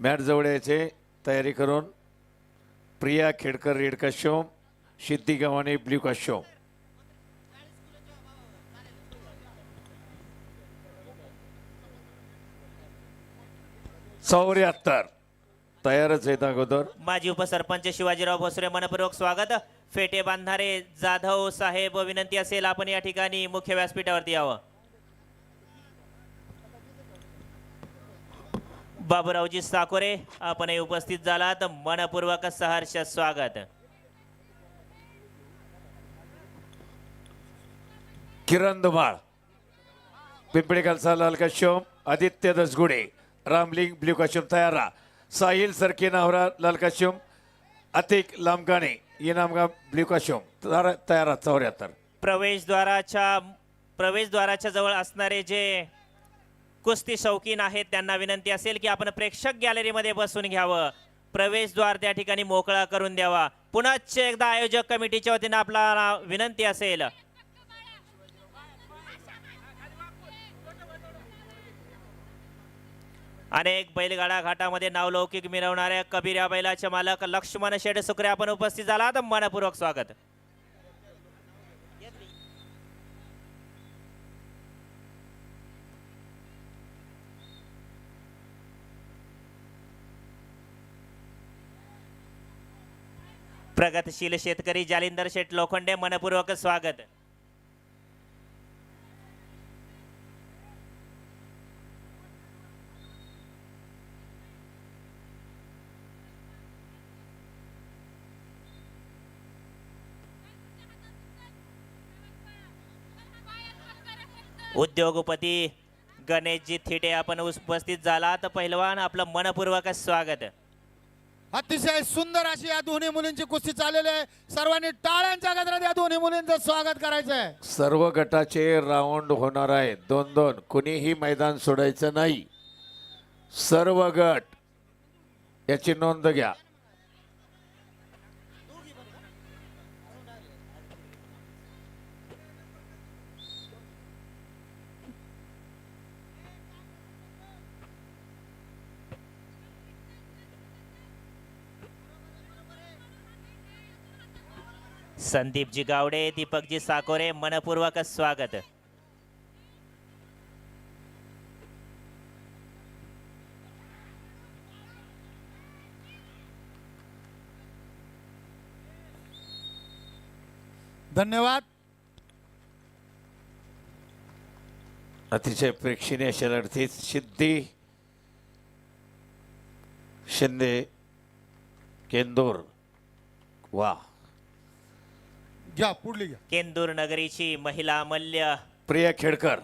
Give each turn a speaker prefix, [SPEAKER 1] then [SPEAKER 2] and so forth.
[SPEAKER 1] Mat जवळ यायचे तयारी करून प्रिया खेडकर रेड काश्योम सिद्धी गव्हाणे ब्ल्यू काश्योम चौऱ्याहत्तर. तयारच आहेत अगोदर.
[SPEAKER 2] माजी उपसरपंच शिवाजीराव भोसरे मनपूर्वक स्वागत. फेटे बांधारे जाधव साहेब विनंती असेल आपण या ठिकाणी मुख्य व्यासपीठावरती यावं. बाबूरावजी साकोरे आपणही उपस्थित झालात. मनपूर्वक सहर्ष स्वागत.
[SPEAKER 1] किरण धुमाळ पिंपळे खालसा लाल काश्योम आदित्य दसगुडे रामलिंग ब्ल्यू काश्योम तयारा साहिल सरके नावरा लाल काश्योम अतिक लामगाणे इनामगा ब्ल्यू काश्योम तयारा चौऱ्याहत्तर.
[SPEAKER 2] प्रवेशद्वाराच्या प्रवेशद्वाराच्या जवळ असणारे जे कुस्ती शौकीन आहेत. त्यांना विनंती असेल की आपण प्रेक्षक गॅलरीमध्ये बसून घ्यावं. प्रवेशद्वार त्या ठिकाणी मोकळा करून द्यावा. पुन्हाच एकदा आयोजक कमिटीच्या वतीनं आपला विनंती असेल. अनेक बैलगाडा घाटामध्ये नावलौकिक मिरवणाऱ्या कबीर या बैलाचे मालक लक्ष्मण शेड सुकरे आपण उपस्थित झाला तर मनपूर्वक स्वागत. प्रगतशील शेतकरी जालिंदर शेठ लोखंडे मनपूर्वक स्वागत. उद्योगपती गणेशजी थिटे आपण उपस्थित झालात. पहिलवान आपलं मनपूर्वक स्वागत.
[SPEAKER 3] अतिशय सुंदर अशी या दोन्ही मुलींची कुस्ती चाललेली आहे. सर्वांनी टाळ्यांच्या गजरात या दोन्ही मुलींचं स्वागत करायचं आहे
[SPEAKER 1] सर्व गटाचे राऊंड होणार आहे दोन दोन कुणीही मैदान सोडायचं नाही. सर्व गट याची नोंद घ्या.
[SPEAKER 2] संदीपजी गावडे दीपकजी साकोरे मनपूर्वक स्वागत.
[SPEAKER 3] धन्यवाद.
[SPEAKER 1] अतिशय प्रेक्षणीय अशा लढतीत सिद्धी शिंदे केंदूर वा
[SPEAKER 3] घ्या पुढली घ्या.
[SPEAKER 2] केंदूर नगरीची महिला मल्ल
[SPEAKER 1] प्रिया खेडकर